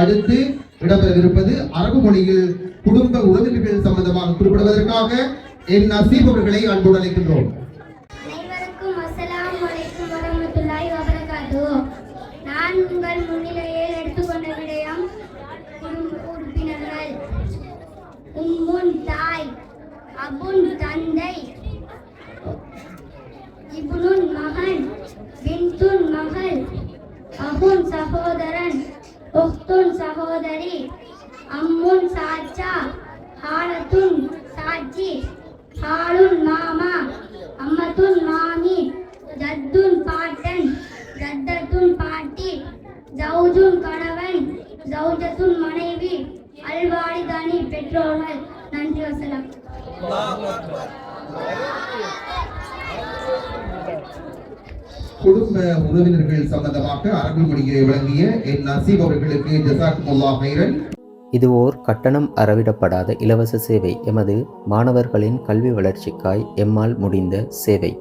அடுத்து இடம்பெறவிருப்பது அரபு மொழியில் குடும்ப உறவினர்கள் சம்பந்தமாக குறிப்பிடுவதற்காக என் நசீப் அவர்களை அன்புடன் அழைக்கின்றோம். அனைவருக்கும் அஸ்ஸலாமு அலைக்கும் நான் உங்கள் முன்னிலையில் எடுத்துக்கொண்ட விடயம் குடும்ப உறுப்பினர்கள். உம்முன் தாய் அபுன் தந்தை இப்னுன் மகன் பின்துன் மகள் அஹுன் சகோதரன் உக்துன் சகோதரி அம்முன் சாச்சா ஹாலத்துன் சாச்சி ஹாலுன் மாமா அம்மத்துன் மாமி ஜத்துன் பாட்டன் ஜத்தத்துன் பாட்டி ஜவுஜுன் கணவன் ஜவுஜத்துன் மனைவி அல்வாலிதானி பெற்றோர்கள். நன்றி வசலாம் குடும்ப உறவினர்கள் சம்பந்தமாக அரபு மொழியை வழங்கிய என் நசீப் அவர்களுக்கு ஜசாக்குமுல்லா ஹைரன் இது ஓர் கட்டணம் அறவிடப்படாத இலவச சேவை. எமது மாணவர்களின் கல்வி வளர்ச்சிக்காய் எம்மால் முடிந்த சேவை.